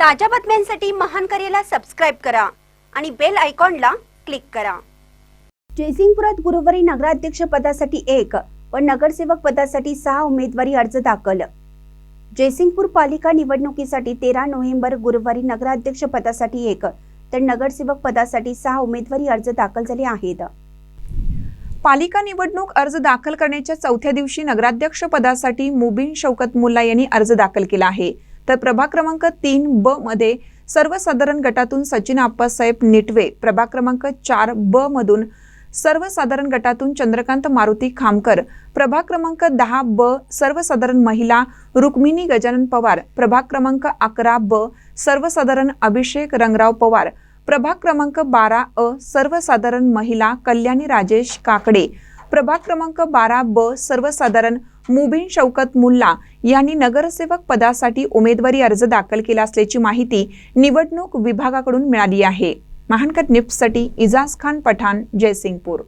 ताज्या बातम्यांसाठी महान करेला सबस्क्राईब करा आणि बेल आयकॉनला क्लिक करा. जयसिंगपुरात गुरुवारी नगराध्यक्ष पदासाठी एक व नगरसेवक पदासाठी सहा उमेदवारी अर्ज दाखल. जयसिंगपूर पालिका निवडणुकीसाठी तेरा नोव्हेंबर गुरुवारी नगराध्यक्ष पदासाठी एक तर नगरसेवक पदासाठी सहा उमेदवारी अर्ज दाखल झाले आहेत. पालिका निवडणूक अर्ज दाखल करण्याच्या चौथ्या दिवशी नगराध्यक्ष पदासाठी मुबीन शौकत मुल्ला यांनी अर्ज दाखल केला आहे. तर प्रभाग क्रमांक तीन ब मध्ये सर्वसाधारण गटातून सचिन आप्पासाहेब निटवे प्रभाग क्रमांक चार ब मधून सर्वसाधारण गटातून चंद्रकांत मारुती खामकर प्रभाग क्रमांक दहा ब सर्वसाधारण महिला रुक्मिणी गजानन पवार प्रभाग क्रमांक अकरा ब सर्वसाधारण अभिषेक रंगराव पवार प्रभाग क्रमांक बारा अ सर्वसाधारण महिला कल्याणी राजेश काकडे प्रभाग क्रमांक बारा ब सर्वसाधारण मुबीन शौकत मुल्ला यांनी नगरसेवक पदासाठी उमेदवारी अर्ज दाखल केला असल्याची माहिती निवडणूक विभागाकडून मिळाली आहे. महानकट निफ्टसाठी इजाज खान पठाण जयसिंगपूर.